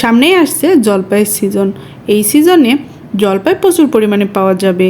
সামনেই আসছে জলপাইয়ের সিজন এই সিজনে জলপাই প্রচুর পরিমাণে পাওয়া যাবে।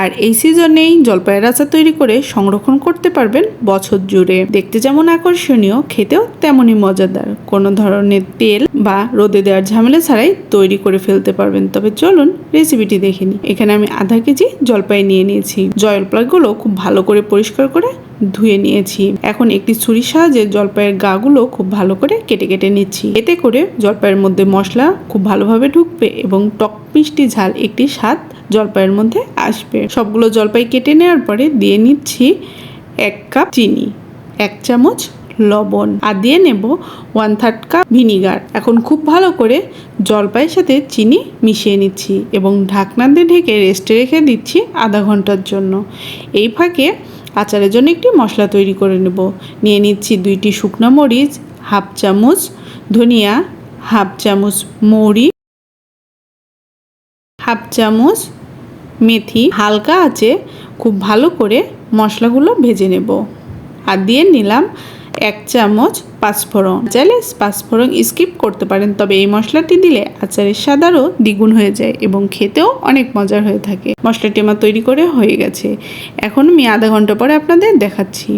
আর এই সিজনেই জলপাইয়ের আচার তৈরি করে সংরক্ষণ করতে পারবেন বছর জুড়ে। দেখতে যেমন আকর্ষণীয়, খেতেও তেমনই মজাদার। কোনো ধরনের তেল বা রোদে দেওয়ার ঝামেলা ছাড়াই তৈরি করে ফেলতে পারবেন। তবে চলুন রেসিপিটি দেখে নিই। এখানে আমি আধা কেজি জলপাই নিয়ে নিয়েছি। জলপাইগুলো খুব ভালো করে পরিষ্কার করে ধুয়ে নিয়েছি। এখন একটি ছুরির সাহায্যে জলপাইয়ের গাগুলো খুব ভালো করে কেটে কেটে নিচ্ছি। এতে করে জলপাইয়ের মধ্যে মশলা খুব ভালোভাবে ঢুকবে এবং টক মিষ্টি ঝাল একটি স্বাদ জলপাইয়ের মধ্যে আসবে। সবগুলো জলপাই কেটে নেওয়ার পরে দিয়ে নিচ্ছি এক কাপ চিনি, এক চামচ লবণ আর দিয়ে নেব ওয়ান থার্ড কাপ ভিনিগার। এখন খুব ভালো করে জলপাইয়ের সাথে চিনি মিশিয়ে নিচ্ছি এবং ঢাকনা দিয়ে ঢেকে রেস্টে রেখে দিচ্ছি আধা ঘণ্টার জন্য। এই ফাঁকে আচারের জন্য একটি মশলা তৈরি করে নেব। নিয়ে নিচ্ছি দুইটি শুকনো মরিচ, হাফ চামচ ধনিয়া, হাফ চামচ মৌরি, হাফ চামচ মেথি। হালকা আছে খুব ভালো করে মশলাগুলো ভেজে নেব। আর দিয়ে নিলাম এক চামচ পাঁচফোড়ন। চাইলে পাঁচফোড়ন স্কিপ করতে পারেন, তবে এই মশলাটি দিলে আচারের স্বাদ আরও দ্বিগুণ হয়ে যায় এবং খেতেও অনেক মজার হয়ে থাকে। মশলাটি আমার তৈরি করে হয়ে গেছে। এখন আমি আধা ঘণ্টা পরে আপনাদের দেখাচ্ছি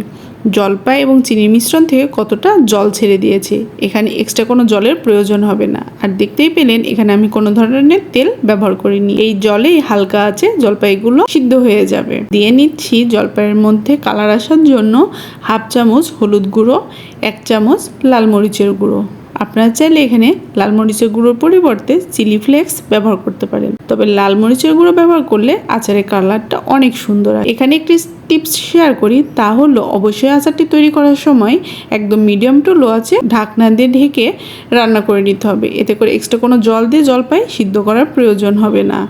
জলপাই এবং চিনির মিশ্রণ থেকে কতটা জল ছেড়ে দিয়েছে। এখানে এক্সট্রা কোনো জলের প্রয়োজন হবে না। আর দেখতেই পেলেন, এখানে আমি কোনো ধরনের তেল ব্যবহার করিনি। এই জলেই হালকা আছে, জলপাইগুলো সিদ্ধ হয়ে যাবে। দিয়ে নিচ্ছি জলপাইয়ের মধ্যে কালার আসার জন্য হাফ চামচ হলুদ গুঁড়ো এক চামচ লাল মরিচের গুঁড়ো। আপনারা চাইলে এখানে লাল মরিচের গুঁড়োর পরিবর্তে চিলি ফ্লেক্স ব্যবহার করতে পারেন। তবে লাল মরিচের গুঁড়ো ব্যবহার করলে আচারের কালারটা অনেক সুন্দর হয় এখানে একটি টিপস শেয়ার করি, তা হলো অবশ্যই আচারটি তৈরি করার সময় একদম মিডিয়াম টু লো আছে ঢাকনা দিয়ে ঢেকে রান্না করে নিতে হবে। এতে করে এক্সট্রা কোনো জল দিয়ে জলপাই সিদ্ধ করার প্রয়োজন হবে না।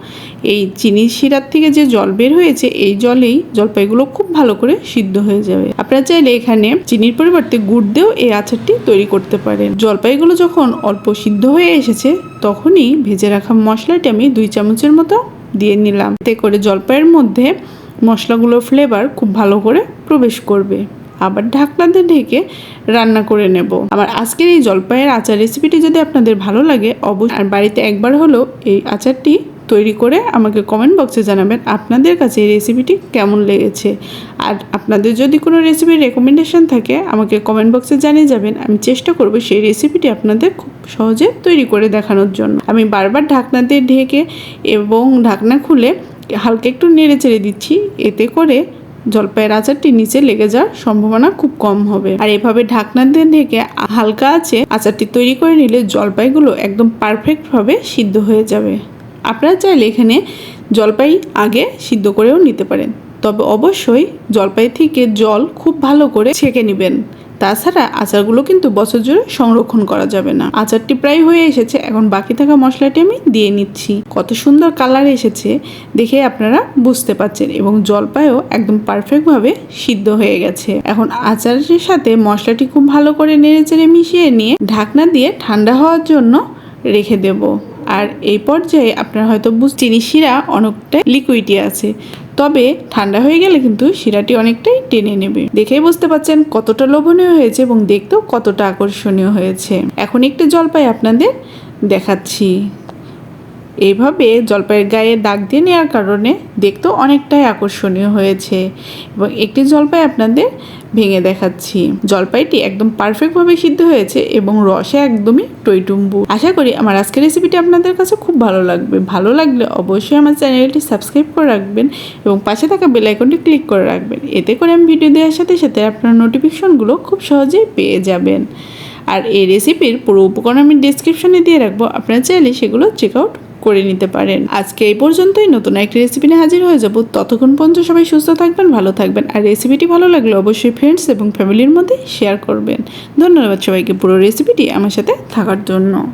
এই চিনি শিরার থেকে যে জল বের হয়েছে, এই জলেই জলপাইগুলো খুব ভালো করে সিদ্ধ হয়ে যাবে। আপনারা চাইলে এখানে চিনির পরিবর্তে গুড় দিয়েও এই আচারটি তৈরি করতে পারেন। জলপাইগুলো যখন অল্প সিদ্ধ হয়ে এসেছে, তখনই ভেজে রাখা মশলাটি আমি দুই চামচের মতো দিয়ে নিলাম। এতে করে জলপাইয়ের মধ্যে মশলাগুলোর ফ্লেভার খুব ভালো করে প্রবেশ করবে। আবার ঢাকনাতে ঢেকে রান্না করে নেব। আমার আজকের এই জলপাইয়ের আচার রেসিপিটি যদি আপনাদের ভালো লাগে, অবশ্যই আর বাড়িতে একবার হলেও এই আচারটি তৈরি করে আমাকে কমেন্ট বক্সে জানাবেন আপনাদের কাছে এই রেসিপিটি কেমন লেগেছে। আর আপনাদের যদি কোনো রেসিপির রেকমেন্ডেশন থাকে, আমাকে কমেন্ট বক্সে জানিয়ে যাবেন। আমি চেষ্টা করব সেই রেসিপিটি আপনাদের খুব সহজে তৈরি করে দেখানোর জন্য। আমি বারবার ঢাকনা দিয়ে ঢেকে এবং ঢাকনা খুলে হালকা একটু নেড়ে চেড়ে দিচ্ছি। এতে করে জলপাইয়ের আচারটি নিচে লেগে যাওয়ার সম্ভাবনা খুব কম হবে। আর এভাবে ঢাকনা দিয়ে ঢেকে হালকা আছে আচারটি তৈরি করে নিলে জলপাইগুলো একদম পারফেক্টভাবে সিদ্ধ হয়ে যাবে। আপনারা চাইলে এখানে জলপাই আগে সিদ্ধ করেও নিতে পারেন। তবে অবশ্যই জলপাই থেকে জল খুব ভালো করে ছেঁকে নেবেন। তাছাড়া আচারগুলো কিন্তু বছর জুড়ে সংরক্ষণ করা যাবে না। আচারটি প্রায় হয়ে এসেছে, এখন বাকি থাকা মশলাটি আমি দিয়ে নিচ্ছি। কত সুন্দর কালার এসেছে দেখে আপনারা বুঝতে পারছেন এবং জলপাইও একদম পারফেক্টভাবে সিদ্ধ হয়ে গেছে। এখন আচারের সাথে মশলাটি খুব ভালো করে নেড়ে চেড়ে মিশিয়ে নিয়ে ঢাকনা দিয়ে ঠান্ডা হওয়ার জন্য রেখে দেবো। আর এই পর্যায়ে আপনারা হয়তো চিনি শিরা অনেকটা লিকুইডি আছে। তবে ঠান্ডা হয়ে গেলে কিন্তু শিরাটি অনেকটাই টেনে নেবে। দেখেই বুঝতে পারছেন কতটা লোভনীয় হয়েছে এবং দেখতেও কতটা আকর্ষণীয় হয়েছে। এখন একটু জলপাই আপনাদের দেখাচ্ছি। এইভাবে জলপাইয়ের গায়ে দাগ দিয়ে নেওয়ার কারণে দেখতেও অনেকটাই আকর্ষণীয় হয়েছে। এবং একটি জলপাই আপনাদের ভেঙে দেখাচ্ছি। জলপাইটি একদম পারফেক্টভাবে সিদ্ধ হয়েছে এবং রসে একদমই টইটুম্বু। আশা করি আমার আজকের রেসিপিটি আপনাদের কাছে খুব ভালো লাগবে। ভালো লাগলে অবশ্যই আমার চ্যানেলটি সাবস্ক্রাইব করে রাখবেন এবং পাশে থাকা বেল আইকনটি ক্লিক করে রাখবেন। এতে করে আমি ভিডিও দেওয়ার সাথে সাথে আপনার নোটিফিকেশনগুলো খুব সহজেই পেয়ে যাবেন। আর এই রেসিপির পুরো উপকরণ আমি ডিসক্রিপশনে দিয়ে রাখব। আপনারা চাইলে সেগুলো চেক আউট করে নিতে পারেন। আজকে এই পর্যন্তই। নতুন একটি রেসিপি নিয়ে হাজির হয়ে যাব। ততক্ষণ পর্যন্ত সবাই সুস্থ থাকবেন, ভালো থাকবেন। আর রেসিপিটি ভালো লাগলে অবশ্যই ফ্রেন্ডস এবং ফ্যামিলির মধ্যে শেয়ার করবেন। ধন্যবাদ সবাইকে পুরো রেসিপিটি আমার সাথে থাকার জন্য।